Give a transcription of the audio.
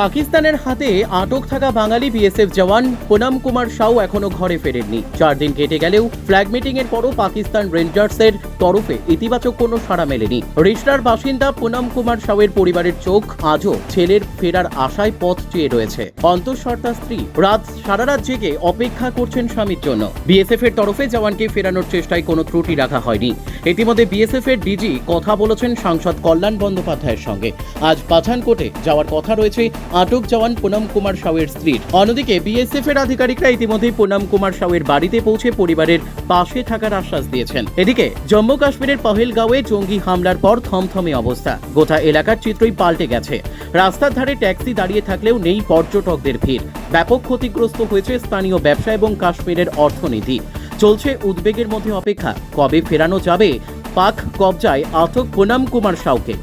পাকিস্তানের হাতে আটক থাকা বাঙালি বিএসএফ জওয়ান পুনম কুমার সাউ এখনও ঘরে ফেরেননি। চার দিন কেটে গেলেও ফ্ল্যাগ মিটিং এর পরও পাকিস্তান রেঞ্জার্সের তরফে ইতিবাচক কোনো সাড়া মেলেনি। রিশনার বাসিন্দা পুনম কুমার সাউয়ের পরিবারের চোখ আজও ছেলের ফেরার আশায় পথ চেয়ে রয়েছে। অন্তঃসর তার স্ত্রী রাত সারা রাত জেগে অপেক্ষা করছেন স্বামীর জন্য। বিএসএফ এর তরফে জওয়ানকে ফেরানোর চেষ্টায় কোনো ত্রুটি রাখা হয়নি। ইতিমধ্যে বিএসএফ এর ডিজি কথা বলেছেন সাংসদ কল্যাণ বন্দ্যোপাধ্যায়ের সঙ্গে। আজ পাঠানকোটে যাওয়ার কথা রয়েছে আটক জওয়ান পুনম কুমার সাউয়ের স্ত্রীর অন্যদিকে বিএসএফ এর আধিকারিকরা ইতিমধ্যেই পুনম কুমার সাউয়ের বাড়িতে পৌঁছে পরিবারের পাশে থাকার আশ্বাস দিয়েছেন। এদিকে জম্মু কাশ্মীরের পহেলগাঁওয়ে জঙ্গি হামলার পর থমথমে অবস্থা। গোটা এলাকার চিত্রই পাল্টে গেছে। রাস্তার ধারে ট্যাক্সি দাঁড়িয়ে থাকলেও নেই পর্যটকদের ভিড়। ব্যাপক ক্ষতিগ্রস্ত হয়েছে স্থানীয় ব্যবসা এবং কাশ্মীরের অর্থনীতি। চলছে উদ্বেগের মধ্যে অপেক্ষা। কবে ফেরানো যাবে? পাক কবজায় আটক পুনম কুমার সাউকে।